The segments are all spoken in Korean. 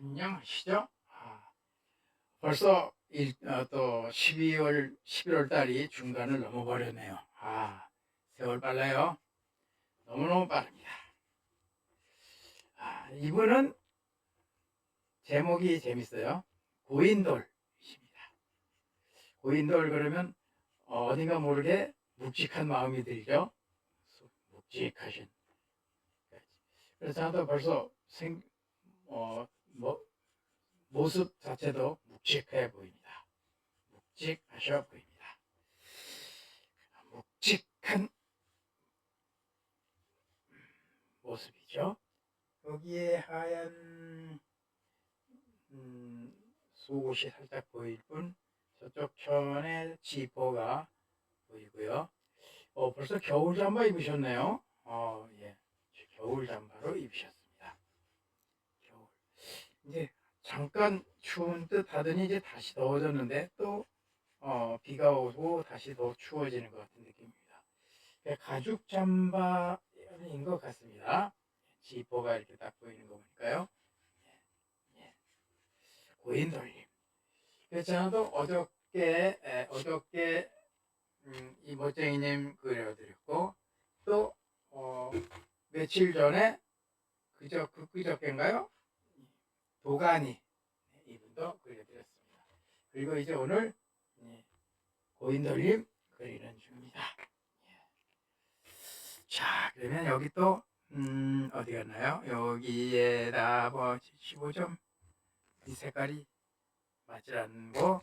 안녕하시죠? 아, 벌써 일, 어, 또 12월, 11월 달이 중간을 넘어버렸네요. 아, 세월 빨라요. 너무너무 빠릅니다. 아, 이분은 제목이 재밌어요. 고인돌이십니다. 고인돌 그러면 어딘가 모르게 묵직한 마음이 들죠? 묵직하신. 그래서 나도 벌써 생, 어, 뭐, 모습 자체도 묵직해 보입니다. 묵직하셔 보입니다. 묵직한 모습이죠. 여기에 하얀 음, 속옷이 살짝 보일 뿐 저쪽 천에 지퍼가 보이고요. 어, 벌써 겨울 잠바 입으셨네요. 어, 예. 겨울 잠바로. 겨울. 이제 잠깐 추운 듯 하더니 이제 다시 더워졌는데 또 어, 비가 오고 다시 더 추워지는 것 같은 느낌입니다. 예, 가죽 잠바인 것 같습니다. 지퍼가 이렇게 딱 보이는 거 보니까요. 예, 예. 고인 돌림. 그래서 저도 어저께 에, 어저께 음, 이 멋쟁이님 그려드렸고 또 어, 며칠 전에 그저 그 그저께인가요? 도가니 네, 이분도 그려드렸습니다. 그리고 이제 오늘 예, 고인돌림 그리는 중입니다. 예. 자 그러면 여기 또 음, 어디 갔나요? 여기에다 뭐 15점 이 색깔이 맞지 않고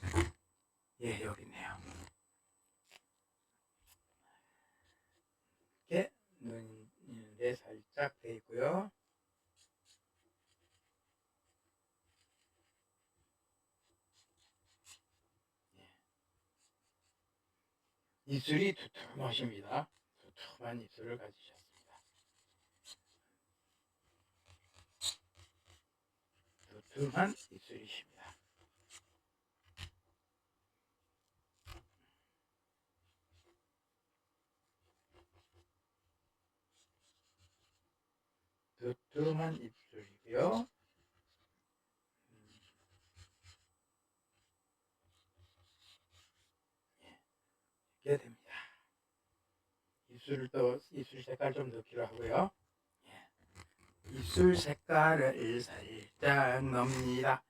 예 여기 있네요. 이렇게 눈인데 살짝 돼 있고요. 입술이 두툼하십니다. 두툼한 입술을 가지셨습니다. 두툼한 입술이십니다. 두툼한 입술이고요. 이렇게 됩니다. 입술을 또 입술 색깔 좀 넣기로 하고요. 예. 입술 색깔을 살짝 넣습니다.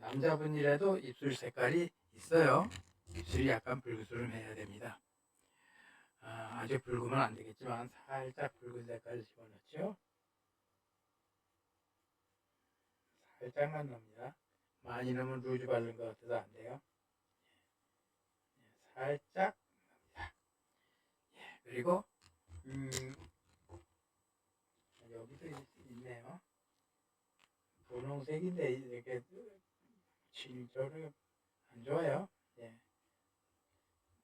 남자분이라도 입술 색깔이 있어요. 입술이 약간 붉으스름해야 됩니다. 아, 아주 붉으면 안 되겠지만 살짝 붉은 색깔을 집어넣죠. 살짝만 넣습니다. 많이 넣으면 루즈 바른 것 같아서 안 돼요. 예, 살짝 그리고 음, 여기도 있- 있네요. 분홍색인데 이렇게 진저를 안 좋아요. 예.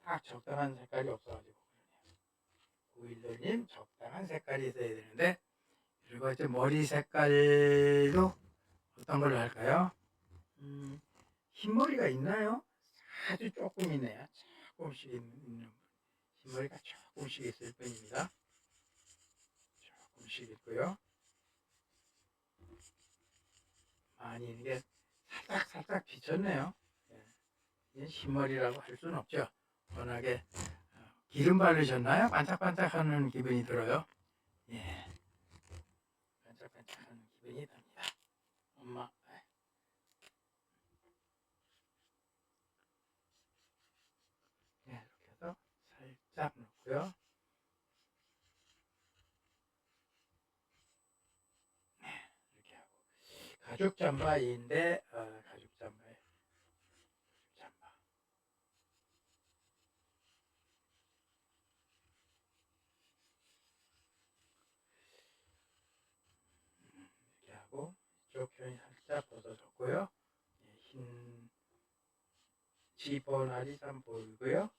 딱 적당한 색깔이 없어가지고 그러네요. 고일러님 적당한 색깔이 있어야 되는데 그리고 이제 머리 색깔도 어떤 걸로 할까요? 음, 흰머리가 있나요? 아주 조금 있네요. 조금씩 있는 흰머리가 조금 씩 있을 뿐입니다. 조금씩 있고요. 많이 이게 살짝 살짝 비쳤네요. 예. 이건 흰머리라고 할 수는 없죠. 워낙에 어, 기름 바르셨나요? 반짝반짝하는 기분이 들어요. 예, 반짝반짝하는 기분이 듭니다. 엄마. 네, 이렇게 해서 살짝 넣고요. 네, 이렇게 하고 가죽 잠바인데 어, 가죽 잠바에 가죽 잠바. 이렇게 하고 이쪽 편이 살짝 벗어졌고요. 예, 흰 지퍼날이 좀 보이고요.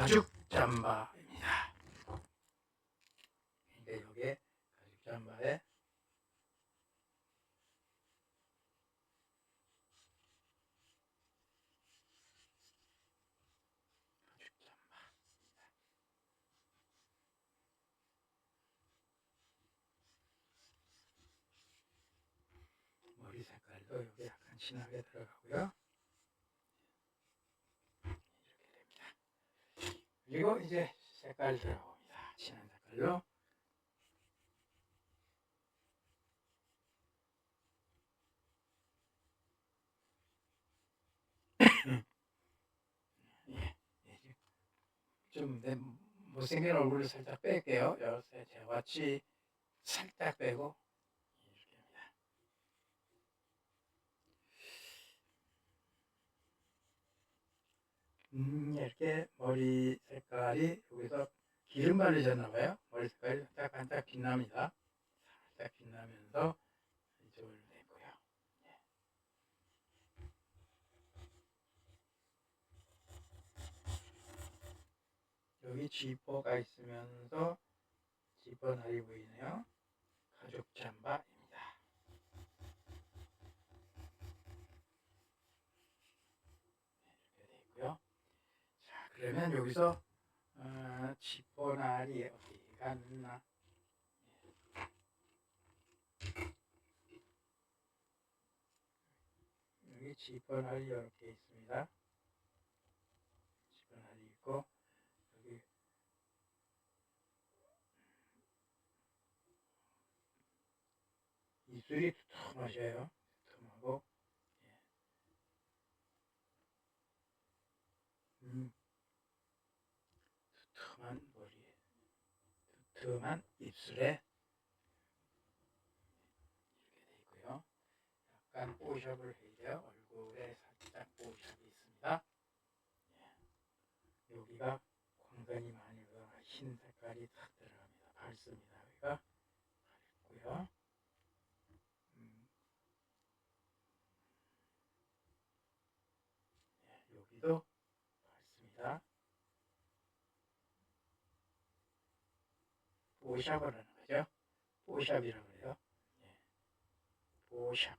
가죽 잠바입니다. 근데 여기 가죽 잠바에 가죽 잠바 머리 색깔도 여기 약간 진하게 들어가고요. 그리고 이제 색깔 들어갑니다. 진한 색깔로. 예, 예, 좀내 못생긴 얼굴을 살짝 뺄게요. 요새 제와치 살짝 빼고 이렇게 합니다. 음, 이렇게 색깔이 여기서 기름 바르셨나 봐요. 머리 색깔이 살짝 반짝 빛납니다. 살짝 빛나면서 이쪽을 내고요. 예. 여기 지퍼가 있으면서 지퍼 날이 보이네요. 가죽 잠바입니다. 네, 그러면 여기서 어, 지퍼 날이 어디 갔나? 여기 지퍼 날이 이렇게 있습니다. 지퍼 날이 있고 여기 입술이 두툼하셔요. 두툼하고 예. 음, 두툼한 머리에 두툼한 입술에 이렇게 돼 있고요. 약간 뽀샵을 해야. 얼굴에 살짝 뽀샵이 있습니다. 예. 여기가 광선이 많이 흰 색깔이 탁 들어갑니다. 밝습니다. 여기가 밝고요. 음. 예, 여기도 밝습니다. 보샵을 하는 거죠. 보샵이라고 그래요. 예. 보샵.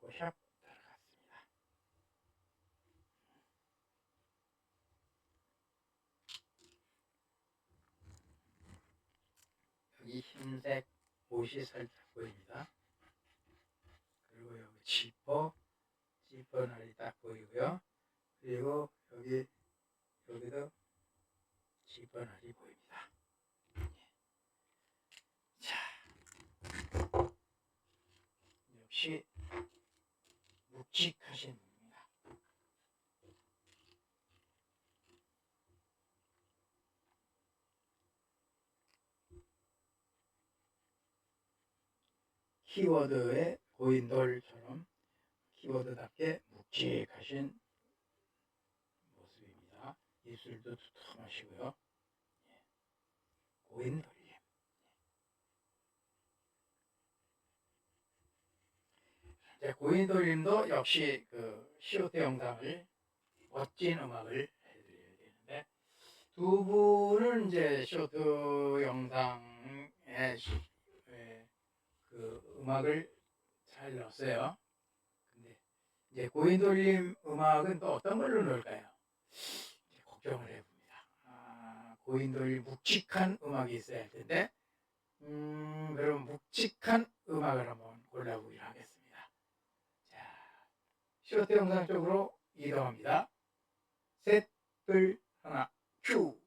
보샵 들어갔습니다. 여기 흰색 옷이 살짝 보입니다. 그리고 여기 지퍼, 지퍼 날이 딱 보이고요. 그리고 여기, 여기도 지퍼 날이 보입니다. 예. 자, 역시 묵직하신 분입니다. 키워드의 고인돌처럼 키워드답게 묵직하신 모습입니다. 입술도 두툼하시고요. 예. 고인돌님. 이제 고인돌님도 역시 그 시오트 영상을 멋진 음악을 해드려야 되는데 두 분은 이제 쇼트 영상에 시- 에, 그 음악을 잘 넣었어요. 근데 이제 고인돌님 음악은 또 어떤 걸로 넣을까요? 걱정을 해봅니다. 아, 고인돌님 묵직한 음악이 있어야 할 텐데, 음, 그럼 묵직한 음악을 한번 골라보기로 하겠습니다. 시어트 영상 쪽으로 이동합니다. 셋, 둘, 하나, 큐!